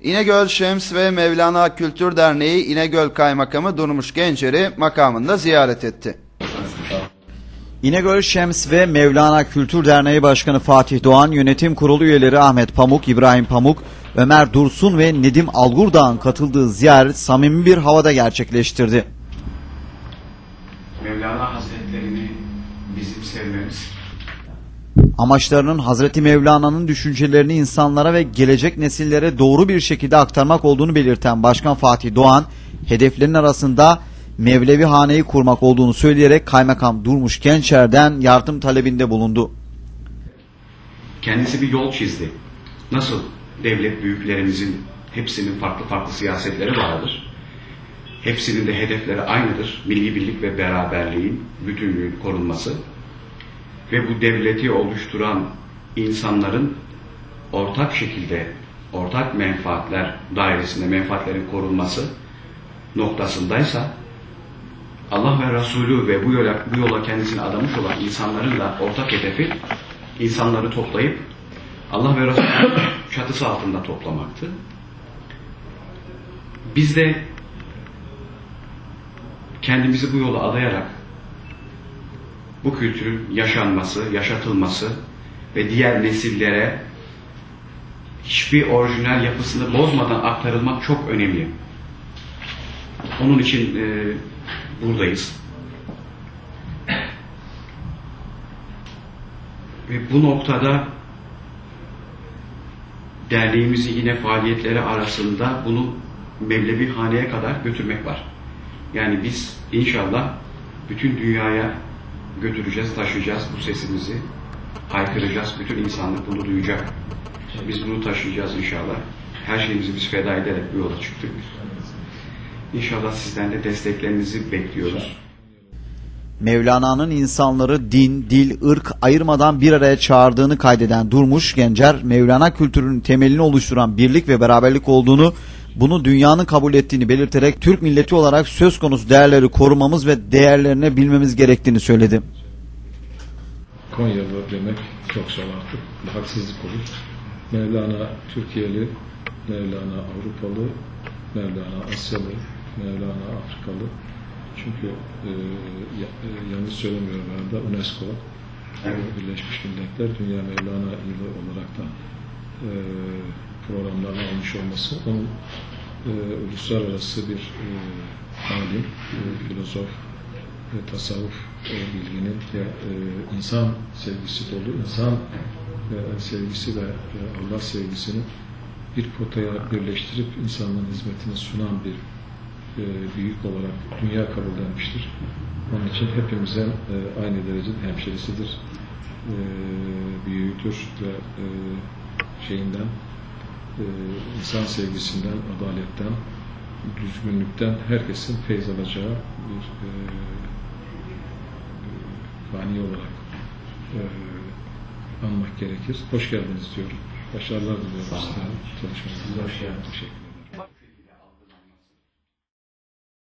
İnegöl Şems ve Mevlana Kültür Derneği İnegöl Kaymakamı Durmuş Gencer'i makamında ziyaret etti. İnegöl Şems ve Mevlana Kültür Derneği Başkanı Fatih Doğan, Yönetim Kurulu üyeleri Ahmet Pamuk, İbrahim Pamuk, Ömer Dursun ve Nedim Algurdağ'ın katıldığı ziyaret samimi bir havada gerçekleştirdi. Mevlana Hazretlerini bizim sevmemiz, Amaçlarının Hazreti Mevlana'nın düşüncelerini insanlara ve gelecek nesillere doğru bir şekilde aktarmak olduğunu belirten Başkan Fatih Doğan, hedeflerin arasında Mevlevi Haneyi kurmak olduğunu söyleyerek Kaymakam Durmuş Gençer'den yardım talebinde bulundu. kendisi bir yol çizdi. Nasıl devlet büyüklerimizin hepsinin farklı farklı siyasetleri vardır. Hepsinin de hedefleri aynıdır. Milli birlik ve beraberliğin, bütünlüğün korunması. Ve bu devleti oluşturan insanların ortak şekilde, ortak menfaatler dairesinde menfaatlerin korunması noktasındaysa Allah ve Resulü ve bu yola, bu yola kendisini adamış olan insanların da ortak hedefi insanları toplayıp Allah ve Resulü çatısı altında toplamaktı. Biz de kendimizi bu yola adayarak bu kültürün yaşanması, yaşatılması ve diğer nesillere hiçbir orijinal yapısını bozmadan aktarılmak çok önemli. Onun için e, buradayız. Ve bu noktada derneğimizin yine faaliyetleri arasında bunu Mevlevi Hane'ye kadar götürmek var. Yani biz inşallah bütün dünyaya götüreceğiz, taşıyacağız bu sesimizi, haykıracağız. Bütün insanlık bunu duyacak. Biz bunu taşıyacağız inşallah. Her şeyimizi biz feda ederek bu yola çıktık. İnşallah sizden de desteklerinizi bekliyoruz. Mevlana'nın insanları din, dil, ırk ayırmadan bir araya çağırdığını kaydeden Durmuş Gencer, Mevlana kültürünün temelini oluşturan birlik ve beraberlik olduğunu, bunu dünyanın kabul ettiğini belirterek Türk milleti olarak söz konusu değerleri korumamız ve değerlerine bilmemiz gerektiğini söyledi. Konyalı demek çok zor artık. Haksızlık olur. Mevlana Türkiye'li, Mevlana Avrupalı, Mevlana Asyalı, Mevlana Afrikalı. Çünkü e, e, yanlış söylemiyorum herhalde UNESCO. Birleşmiş Milletler Dünya Mevlana Yılı olarak da e, programlarına almış olması onun e, uluslararası bir e, alim, e, filozof, ve tasavvuf e, bilginin ve e, insan sevgisi dolu, insan e, sevgisi ve e, Allah sevgisini bir potaya birleştirip insanlığın hizmetine sunan bir e, büyük olarak dünya kabullenmiştir. Onun için hepimize e, aynı derecede hemşerisidir, e, büyüğüdür ve e, şeyinden, e, insan sevgisinden, adaletten, düzgünlükten herkesin feyz alacağı bir e, e, fani olarak e, anmak gerekir. Hoş geldiniz diyorum. Başarılar diliyorum size. Çalışmanızda. Hoş geldiniz. Teşekkür